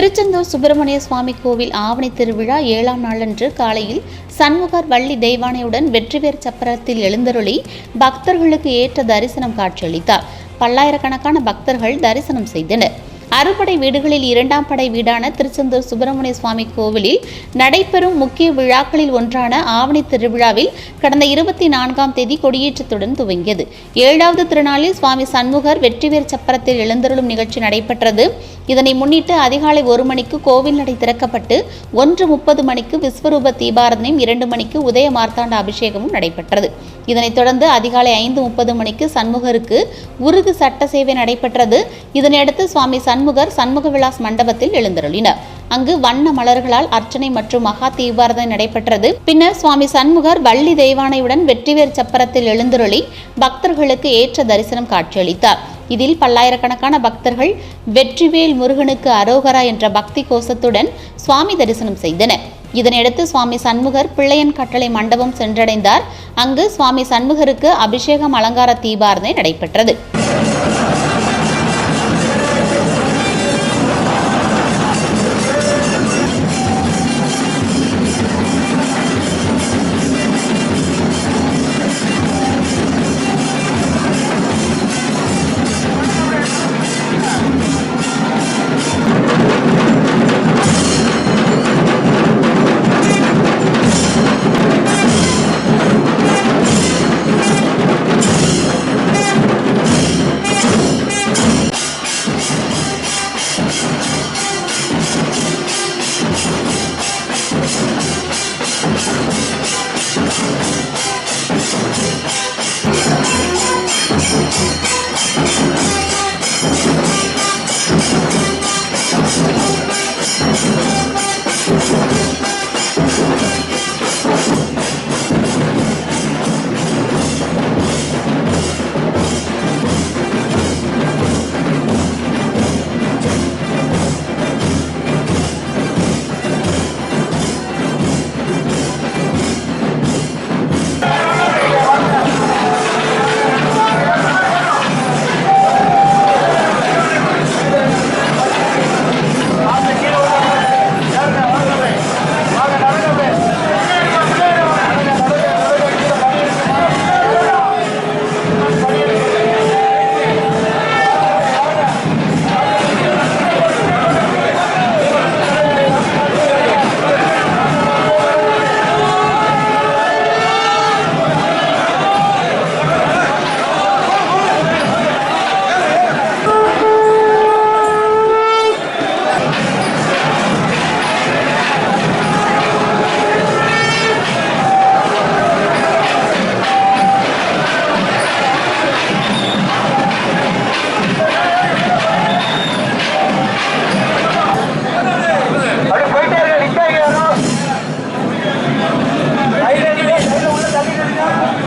திருச்செந்தூர் சுப்பிரமணிய சுவாமி கோவில் ஆவணி திருவிழா ஏழாம் நாளன்று காலையில் சண்முகர் வள்ளி தெய்வானையுடன் வெற்றிவேர் சப்பரத்தில் எழுந்தருளி பக்தர்களுக்கு ஏற்ற தரிசனம் காட்சியளித்தார். பல்லாயிரக்கணக்கான பக்தர்கள் தரிசனம் செய்தனர். அறுபடை வீடுகளில் இரண்டாம் படை வீடான திருச்செந்தூர் சுப்பிரமணிய சுவாமி கோவிலில் நடைபெறும் முக்கிய விழாக்களில் ஒன்றான ஆவணி திருவிழாவில் கடந்த இருபத்தி நான்காம் தேதி கொடியேற்றத்துடன் துவங்கியது. ஏழாவது திருநாளில் சுவாமி சண்முகர் வெற்றிவேர் சப்பரத்தில் எழுந்தருளும் நிகழ்ச்சி நடைபெற்றது. இதனை முன்னிட்டு அதிகாலை ஒரு மணிக்கு கோவில் நடை திறக்கப்பட்டு ஒன்று முப்பது மணிக்கு விஸ்வரூப தீபாரதனையும் இரண்டு மணிக்கு உதய மார்த்தாண்ட அபிஷேகமும் நடைபெற்றது. இதனைத் தொடர்ந்து அதிகாலை ஐந்து முப்பது மணிக்கு சண்முகருக்கு உருது சட்ட சேவை நடைபெற்றது. இதனையடுத்து சுவாமி சண் சண்முகர் சண்முக விலாஸ் மண்டபத்தில் எழுந்தருளினர். அங்கு வண்ண மலர்களால் அர்ச்சனை மற்றும் மகா தீபாரதனை நடைபெற்றது. பின்னர் சுவாமி சண்முகர் வள்ளி தெய்வானையுடன் வெற்றிவேர் சப்பரத்தில் எழுந்தருளி பக்தர்களுக்கு ஏற்ற தரிசனம் காட்சியளித்தார். இதில் பல்லாயிரக்கணக்கான பக்தர்கள் வெற்றிவேல் முருகனுக்கு அரோகரா என்ற பக்தி கோஷத்துடன் சுவாமி தரிசனம் செய்தனர். இதனையடுத்து சுவாமி சண்முகர் பிள்ளையன் கட்டளை மண்டபம் சென்றடைந்தார். அங்கு சுவாமி சண்முகருக்கு அபிஷேகம் அலங்கார தீபாரதனை நடைபெற்றது.